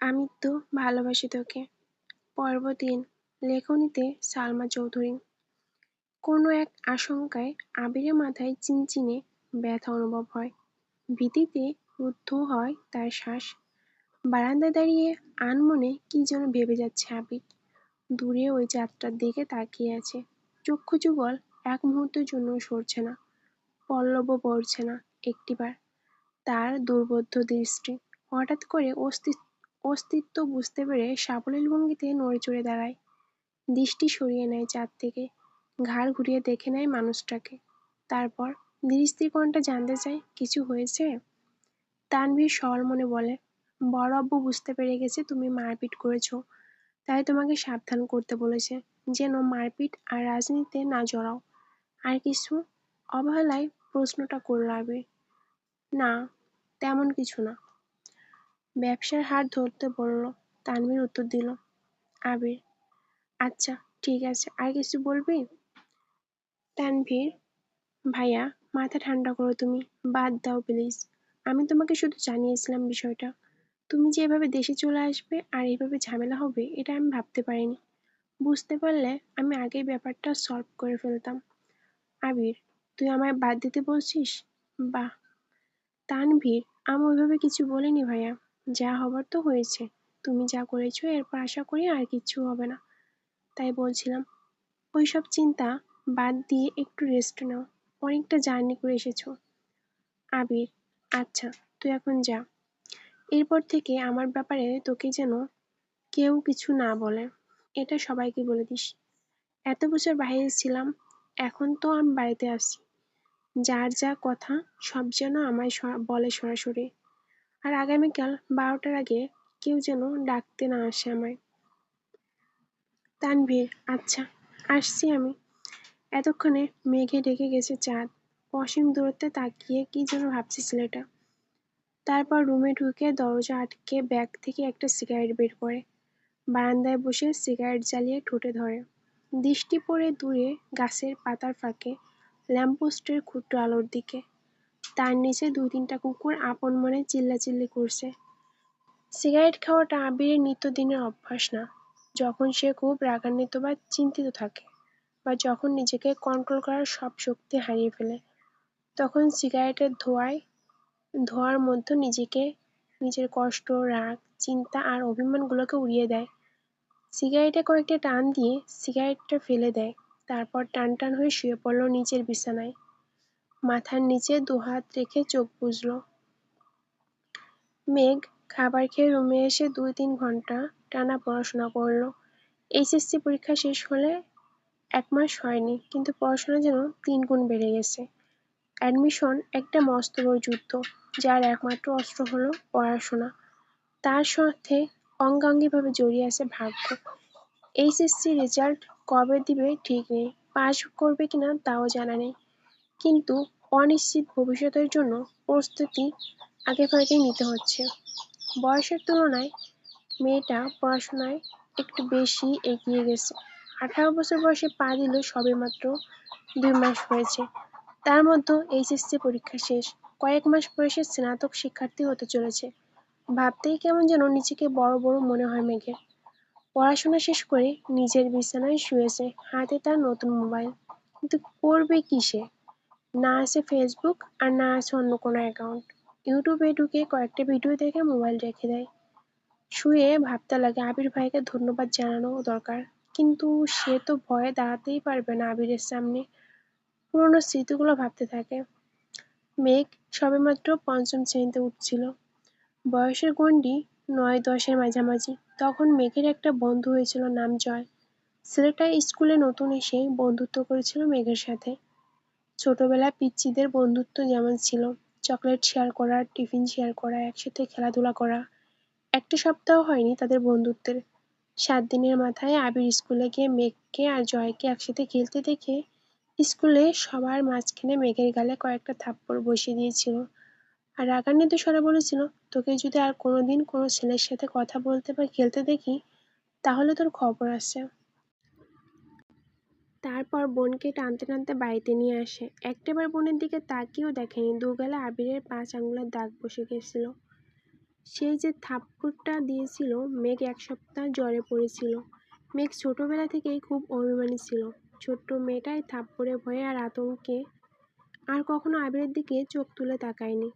আমি তো ভালোবাসি তোকে। পর্ব তিন লেখনীতে সালমা চৌধুরী কোনো এক আশঙ্কায় আবিরের মাথায় চিনচিনে ব্যথা অনুভব হয়। ভীতিতে রুদ্ধ হয় তার শ্বাস। বারান্দায় দাঁড়িয়ে আনমনে কি যেন ভেবে যাচ্ছে আবির। দূরে ওই যাত্রার দিকে তাকিয়ে আছে। চক্ষু যুগল এক মুহূর্তের জন্য সরছে না। পল্লবও পড়ছে না একটিবার। তার দুর্বোধ্য দৃষ্টি হঠাৎ করে অস্তিত্ব বুঝতে পেরে সাবলীল ভঙ্গিতে নড়েচড়ে দাঁড়ায়। দৃষ্টি সরিয়ে নেয় চাঁদ থেকে। ঘাড় ঘুরিয়ে দেখে নেয় মানুষটাকে। তারপর কণ্ঠে জানতে চায়, কিছু হয়েছে? তানভীর সরল মনে বলে, বড় আব্বু বুঝতে পেরে গেছে তুমি মারপিট করেছ। তাই তোমাকে সাবধান করতে বলেছে, যেন মারপিট আর রাজনীতিতে না জড়াও। আর কিছু? অবহেলায় প্রশ্নটা করল আবির। না, তেমন কিছু না। ব্যবসার হাত ধরতে বলল, তানভীর উত্তর দিল। আবির: আচ্ছা, ঠিক আছে, আর কিছু বলবি? তানভীর: ভাইয়া, মাথা ঠান্ডা করো তুমি, বাদ দাও প্লিজ। আমি তোমাকে শুধু জানিয়েছিলাম বিষয়টা। তুমি যে এভাবে দেশে চলে আসবে আর এইভাবে ঝামেলা হবে এটা আমি ভাবতে পারিনি। বুঝতে পারলে আমি আগেই ব্যাপারটা সলভ করে ফেলতাম। আবির: তুই আমায় বাদ দিতে বলছিস? বাহ! তানভীর: আমি ওইভাবে কিছু বলিনি ভাইয়া। যা হবার তো হয়েছে। তুমি যা করেছ এরপর আশা করি আর কিচ্ছু হবে না। তাই বলছিলাম, ওইসব চিন্তা বাদ দিয়ে একটু রেস্ট নাও। অনেকটা জার্নি করে এসেছ। আবির: আচ্ছা, তুই এখন যা। এরপর থেকে আমার ব্যাপারে তোকে যেন কেউ কিছু না বলে, এটা সবাইকে বলে দিস। এত বছর বাইরে ছিলাম, এখন তো আমি বাড়িতে আছি। যার যা কথা সব যেন আমায় বলে সরাসরি। আর আগামীকাল বারোটার আগে কেউ যেন ডাকতে না আসে আমায়। তানভীর: আচ্ছা, আসছি আমি। এতক্ষণে মেঘে ডেকে গেছে চাঁদ। অসীম দূরত্বে তাকিয়ে কি যেন ভাবছে ছেলেটা। তারপর রুমে ঢুকে দরজা আটকে ব্যাগ থেকে একটা সিগারেট বের করে। বারান্দায় বসে সিগারেট জ্বালিয়ে ঠোঁটে ধরে। দৃষ্টি পড়ে দূরে গাছের পাতার ফাঁকে ল্যাম্পপোস্টের ক্ষুদ্র আলোর দিকে। তার নিচে দুই তিনটা কুকুর আপন মনে চিল্লাচিল্লি করছে। সিগারেট খাওয়াটা আবিরের নিত্যদিনের অভ্যাস না। যখন সে খুব রাগান্বিত বা চিন্তিত থাকে, বা যখন নিজেকে কন্ট্রোল করার সব শক্তি হারিয়ে ফেলে, তখন সিগারেটের ধোঁয়ায় ধোঁয়ার মধ্যে নিজেকে নিজের কষ্ট, রাগ, চিন্তা আর অভিমানগুলোকে উড়িয়ে দেয়। সিগারেটে কয়েকটা টান দিয়ে সিগারেটটা ফেলে দেয়। তারপর টান টান হয়ে শুয়ে পড়ল নিচের বিছানায়। মাথার নিচে দুহাত রেখে চোখ বুজল। মেঘ খাবার খেয়ে রুমে এসে দুই তিন ঘণ্টা টানা পড়াশোনা করল। এইচএসসি পরীক্ষা শেষ হলে এক মাস হয়নি, কিন্তু পড়াশোনা যেন তিন গুণ বেড়ে গেছে। অ্যাডমিশন একটা মস্ত বড় যুদ্ধ, যার একমাত্র অস্ত্র হলো পড়াশোনা। তার সাথে অঙ্গাঙ্গিভাবে জড়িয়ে আছে ভাগ্য। এইচএসসি রেজাল্ট কবে দিবে ঠিক নেই, পাশ করবে কিনা তাও জানা নেই। কিন্তু অনিশ্চিত ভবিষ্যতের জন্য প্রস্তুতি আগে আগেভাগেই নিতে হচ্ছে। বয়সের তুলনায় মেয়েটা পড়াশোনায় একটু বেশি এগিয়ে গেছে। আঠারো বছর বয়সে পা দিল সবেমাত্র দুই মাস হয়েছে। তার মধ্যে এইচএসসি পরীক্ষা শেষ। কয়েক মাস বয়সে স্নাতক শিক্ষার্থী হতে চলেছে। ভাবতেই কেমন যেন নিজেকে বড় বড় মনে হয় মেঘের। পড়াশোনা শেষ করে নিজের বিছানায় শুয়েছে, হাতে তার নতুন মোবাইল। কিন্তু করবে কি সে? না আছে ফেসবুক আর না আছে অন্য কোনো অ্যাকাউন্ট। ইউটিউবে ঢুকে কয়েকটা ভিডিও দেখে মোবাইল রেখে দেয়। শুয়ে ভাবতে লাগে আবির ভাইকে ধন্যবাদ জানানো দরকার, কিন্তু সে তো ভয়ে দাঁড়াতেই পারবে না আবিরের সামনে। পুরনো স্মৃতিগুলো ভাবতে থাকে। মেঘ সবেমাত্র পঞ্চম শ্রেণীতে উঠছিল। বয়সের গণ্ডি নয় দশের মাঝামাঝি। তখন মেঘের একটা বন্ধু হয়েছিল নাম জয়। ছেলেটা স্কুলে নতুন এসে বন্ধুত্ব করেছিল মেঘের সাথে। ছোটবেলায় পিচ্চিদের বন্ধুত্ব যেমন ছিল, চকলেট শেয়ার করা, টিফিন শেয়ার করা, একসাথে খেলাধুলা করা, একটা সপ্তাহ হয়নি তাদের বন্ধুত্বের। সাত দিনের মাথায় আবির স্কুলে গিয়ে মেঘকে আর জয়কে একসাথে খেলতে দেখে স্কুলে সবার মাঝখানে মেঘের গালে কয়েকটা থাপ্পড় বসিয়ে দিয়েছিল। আর রাগান্বিত স্বরে বলেছিল, তোকে যদি আর কোনোদিন কোনো ছেলের সাথে কথা বলতে বা খেলতে দেখি, তাহলে তোর খবর আছে। তারপর বোনকে টানতে টানতে বাড়িতে নিয়ে আসে। একটাবার বোনের দিকে তাকিয়েও দেখেনি। দুগালে আবিরের পাঁচ আঙুলের দাগ বসে গেছিল। সেই যে থাপ্পড়টা দিয়েছিল, মেঘ এক সপ্তাহ জ্বরে পড়েছিল। মেঘ ছোটবেলা থেকেই খুব অভিমানী ছিল। ছোট্ট মেয়েটাই থাপ্পড়ে ভয়ে আর আতঙ্কে আর কখনো আবিরের দিকে চোখ তুলে তাকায়নি।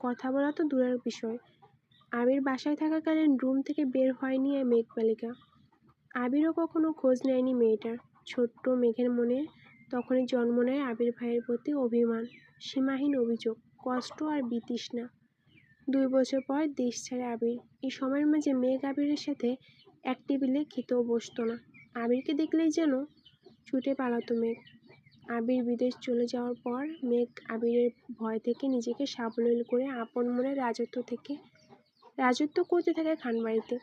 কথা বলা তো দূরের বিষয়। আবির বাসায় থাকাকালীন রুম থেকে বের হয়নি মেঘ বালিকা আবিরও কখনো খোঁজ নেয়নি মেয়েটার। ছোট্ট মেঘের মনে তখনই জন্ম নেয় আবির ভাইয়ের প্রতি অভিমান, সীমাহীন অভিযোগ, কষ্ট আর বিতৃষ্ণা। দুই বছর পর দেশ ছাড়ে আবির। এই সময়ের মাঝে মেঘ আবিরের সাথে এক টেবিলে খেতেও বসতো না। আবিরকে দেখলেই যেন ছুটে পালাতো মেঘ। আবির বিদেশ চলে যাওয়ার পর মেঘ আবিরের ভয় থেকে নিজেকে সাবলীল করে আপন মনে রাজত্ব থেকে, রাজত্ব করতে থাকে খানবাড়িতে।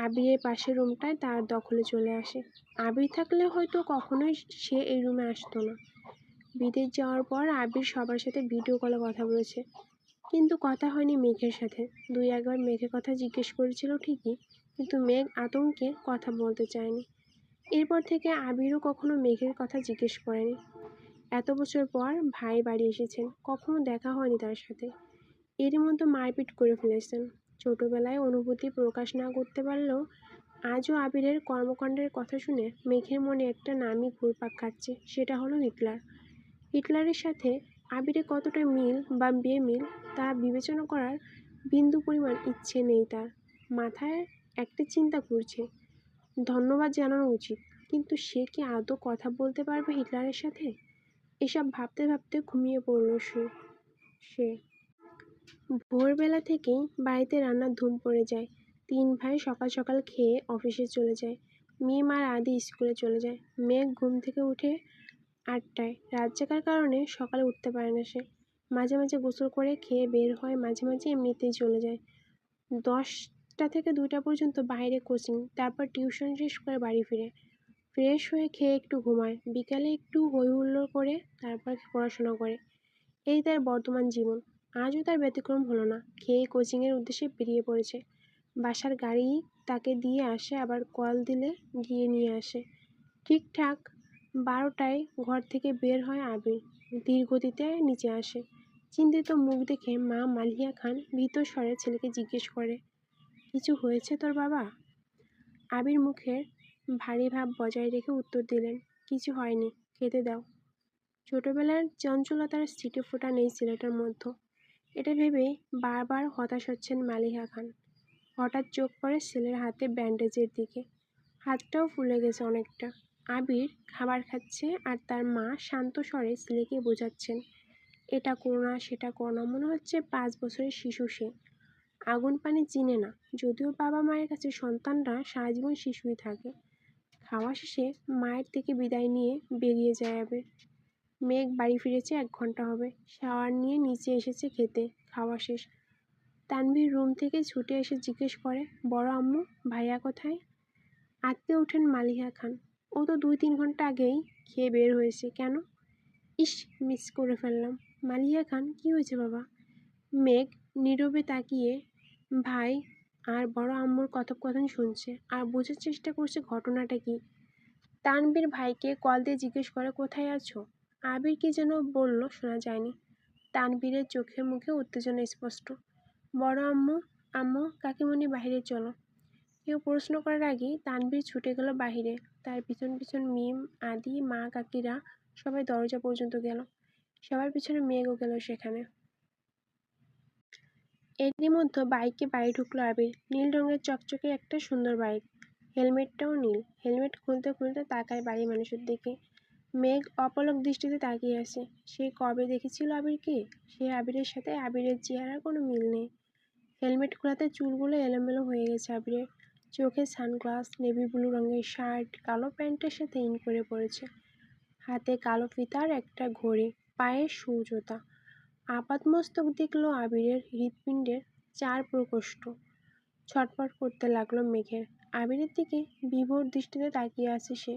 আবিরের পাশের রুমটায় তার দখলে চলে আসে। আবির থাকলে হয়তো কখনোই সে এই রুমে আসতো না। বিদেশ যাওয়ার পর আবির সবার সাথে ভিডিও কলে কথা বলেছে। কিন্তু কথা হয়নি মেঘের সাথে। দুই একবার মেঘের কথা জিজ্ঞেস করেছিল ঠিকই, কিন্তু মেঘ আতঙ্কে কথা বলতে চায়নি। এরপর থেকে আবিরও কখনো মেঘের কথা জিজ্ঞেস করেনি। এত বছর পর ভাই বাড়ি এসেছেন। কখনো দেখা হয়নি তার সাথে। এরই মধ্যে মারপিট করে ফেলেছেন। ছোটবেলায় অনুভূতি প্রকাশ না করতে পারলেও আজও আবিরের কর্মকাণ্ডের কথা শুনে মেঘের মনে একটা নামই ঘুরপাক খাচ্ছে, সেটা হলো হিটলার। হিটলারের সাথে আবিরে কতটা মিল বা বেমিল তা বিবেচনা করার বিন্দু পরিমাণ ইচ্ছে নেই তার। মাথায় একটা চিন্তা ঘুরছে, ধন্যবাদ জানানো উচিত, কিন্তু সে কি আদৌ কথা বলতে পারবে হিটলারের সাথে? এসব ভাবতে ভাবতে ঘুমিয়ে পড়ল সে সে। ভোরবেলা থেকেই বাড়িতে রান্নার ধুম পড়ে যায়। তিন ভাই সকাল সকাল খেয়ে অফিসে চলে যায়। মেয়ে মার আদি স্কুলে চলে যায়। মেঘ ঘুম থেকে উঠে আটটায়। রাত জাগার কারণে সকালে উঠতে পারে না সে। মাঝে মাঝে গোসল করে খেয়ে বের হয়, মাঝে মাঝে এমনিতেই চলে যায়। দশটা থেকে দুইটা পর্যন্ত বাইরে কোচিং, তারপর টিউশন শেষ করে বাড়ি ফিরে। ফ্রেশ হয়ে খেয়ে একটু ঘুমায়। বিকালে একটু হই হুল্লোড় করে, তারপর পড়াশোনা করে। এই তার বর্তমান জীবন। আজও তার ব্যতিক্রম হলো না। খেয়ে কোচিংয়ের উদ্দেশ্যে বেরিয়ে পড়েছে। বাসার গাড়ি তাকে দিয়ে আসে, আবার কল দিলে গিয়ে নিয়ে আসে। ঠিকঠাক বারোটায় ঘর থেকে বের হয় আবির। ধীর গতিতে নিচে আসে। চিন্তিত মুখ দেখে মা মালিয়া খান ভীত স্বরে ছেলেকে জিজ্ঞেস করে, কিছু হয়েছে তোর বাবা? আবির মুখের ভারী ভাব বজায় রেখে উত্তর দিলেন, কিছু হয়নি, খেতে দাও। ছোটবেলার চঞ্চলতার সিটে ফোটা নেই ছেলেটার মধ্যে। এটা ভেবে বারবার হতাশ হচ্ছেন মালিহা খান। হঠাৎ চোখ পড়ে ছেলের হাতে ব্যান্ডেজের দিকে। হাতটাও ফুলে গেছে অনেকটা। আবির খাবার খাচ্ছে আর তার মা শান্ত স্বরে ছেলেকে বোঝাচ্ছেন, এটা করো না, সেটা করো না। মনে হচ্ছে পাঁচ বছরের শিশু সে। আগুন পানি চিনে না, যদিও বাবা মায়ের কাছে সন্তানরা সারা জীবন শিশুই থাকে। খাওয়া শেষে মায়ের থেকে বিদায় নিয়ে বেরিয়ে যায় আবির। মেঘ বাড়ি ফিরেছে, এক ঘণ্টা হবে। শাওয়ার নিয়ে নিচে এসেছে খেতে, খাওয়া শেষ। তানভীর রুম থেকে ছুটে এসে জিজ্ঞেস করে, বড় আম্মু, ভাইয়া কোথায়? আঁতকে ওঠেন মালিহা খান। ও তো দুই তিন ঘণ্টা আগেই খেয়ে বের হয়েছে। কেন? ইস, মিস করে ফেললাম। মালিয়া খান, কি হয়েছে বাবা? মেঘ নীরবে তাকিয়ে, ভাই, আর বড় আম্মুর কথোপকথন শুনছে। আর বোঝার চেষ্টা করছে ঘটনাটা কি? তানবীর ভাইকে কল দিয়ে জিজ্ঞেস করে, কোথায় আছো? আবির কি যেন বলল শোনা যায়নি। তানবীরের চোখে মুখে উত্তেজনা স্পষ্ট। বড় আম্মু আম্মু, কাকিমণি বাহিরে চলো। কেউ প্রশ্ন করার আগেই তানবীর ছুটে গেল বাহিরে। তার পিছন পিছন মিম, আদি, মা, কাকিরা সবাই দরজা পর্যন্ত গেল। সবার পিছনে মেঘও গেল সেখানে। এরই মধ্যে বাইকে বাড়ি ঢুকলো আবির। নীল রঙের চকচকে একটা সুন্দর বাইক। হেলমেটটাও নীল। হেলমেট খুলতে খুলতে তাকায় বাড়ির মানুষের দিকে। মেঘ অপলক দৃষ্টিতে তাকিয়ে আছে। সে কবে দেখেছিল আবিরকে? সে আবিরের সাথে আবিরের চেহারার কোনো মিল নেই। হেলমেট খোলাতে চুলগুলো এলোমেলো হয়ে গেছে আবিরের। চোখে সানগ্লাস, নেভি ব্লু রঙের শার্ট, কালো প্যান্টের সাথে ইন করে পড়েছে। হাতে কালো ফিতার একটা ঘড়ি, পায়ে জোতা। আপাতমস্তক দেখল আবিরের হৃৎপিণ্ডের চার প্রকোষ্ঠ। ছটফট করতে লাগল মেঘের। আবিরের দিকে বিভোর দৃষ্টিতে তাকিয়ে আছে সে।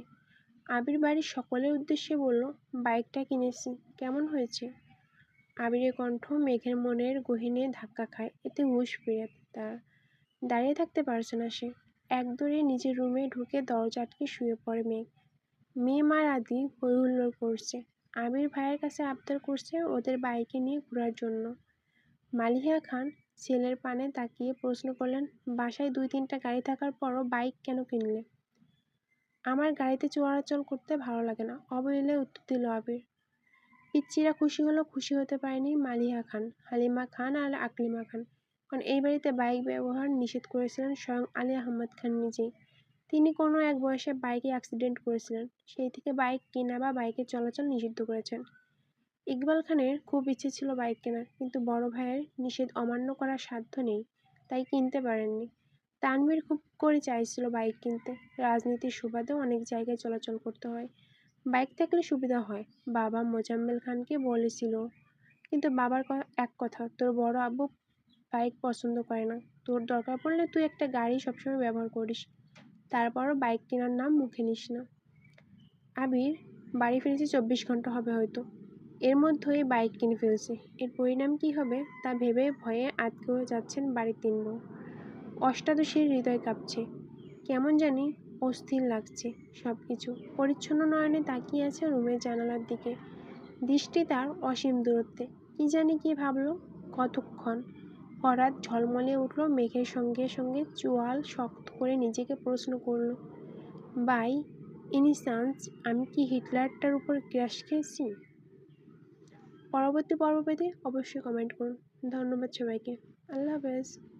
আবির বাড়ির সকলের উদ্দেশ্যে বলল, বাইকটা কিনেছি। কেমন হয়েছে? আবিরের কণ্ঠ মেঘের মনের গহিনে ধাক্কা খায়। এতে হুশ ফিরে তার। দাঁড়িয়ে থাকতে পারছে না সে। এক দৌড়ে নিজের রুমে ঢুকে দরজা আটকে শুয়ে পড়ে মেঘ। মেয়ে মার আদি হই হুল্লোড় করছে। আবির ভাইয়ের কাছে আবদার করছে ওদের বাইকে নিয়ে ঘোরার জন্য। মালিহা খান ছেলের পানে তাকিয়ে প্রশ্ন করলেন, বাসায় দুই তিনটা গাড়ি থাকার পরও বাইক কেন কিনলে? আমার গাড়িতে চলাচল করতে ভালো লাগে না। অবলীলায় উত্তর দিল আবির। পিচ্চিরা খুশি হলো, খুশি হতে পারেনি মালিহা খান, হালিমা খান আর আকলিমা খান। কারণ এই বাড়িতে বাইক ব্যবহার নিষেধ করেছিলেন স্বয়ং আলী আহমদ খান নিজেই। তিনি কোনো এক বয়সে বাইকে অ্যাক্সিডেন্ট করেছিলেন। সেই থেকে বাইক কেনা বা বাইকে চলাচল নিষিদ্ধ করেছেন। ইকবাল খানের খুব ইচ্ছে ছিল বাইক কেনার, কিন্তু বড় ভাইয়ের নিষেধ অমান্য করার সাধ্য নেই, তাই কিনতে পারেননি। তানভীর খুব করে চাইছিল বাইক কিনতে। রাজনীতির সুবাদেও অনেক জায়গায় চলাচল করতে হয়। বাইক থাকলে সুবিধা হয়। বাবা মোজাম্মেল খানকে বলেছিল, কিন্তু বাবার এক কথা, তোর বড় আব্বু বাইক পছন্দ করে না। তোর দরকার পড়লে তুই একটা গাড়ি সবসময় ব্যবহার করিস। তারপরও বাইক কেনার নাম মুখে নিস না। আবির বাড়ি ফিরেছে চব্বিশ ঘণ্টা হবে হয়তো। এর মধ্যেই বাইক কিনে ফেলছে। এর পরিণাম কি হবে তা ভেবে ভয়ে আটকে যাচ্ছেন বাড়ির তিন বউ। অষ্টাদশীর হৃদয় কাঁপছে। কেমন জানি অস্থির লাগছে সব কিছু পরিচ্ছন্ন নয়নে তাকিয়ে আছে রুমের জানালার দিকে। দৃষ্টি তার অসীম দূরত্বে। কি জানি কি ভাবলো, কতক্ষণ? হঠাৎ ঝলমলে উঠল মেঘের সঙ্গে সঙ্গে চোয়াল শক্ত করে নিজেকে প্রশ্ন করল বাই এনি চান্স আমি কি হিটলারটার উপর ক্র্যাশ খেয়েছি? পরবর্তী পর্ব পেতে অবশ্যই কমেন্ট করুন। ধন্যবাদ সবাইকে। আল্লাহ হাফেজ।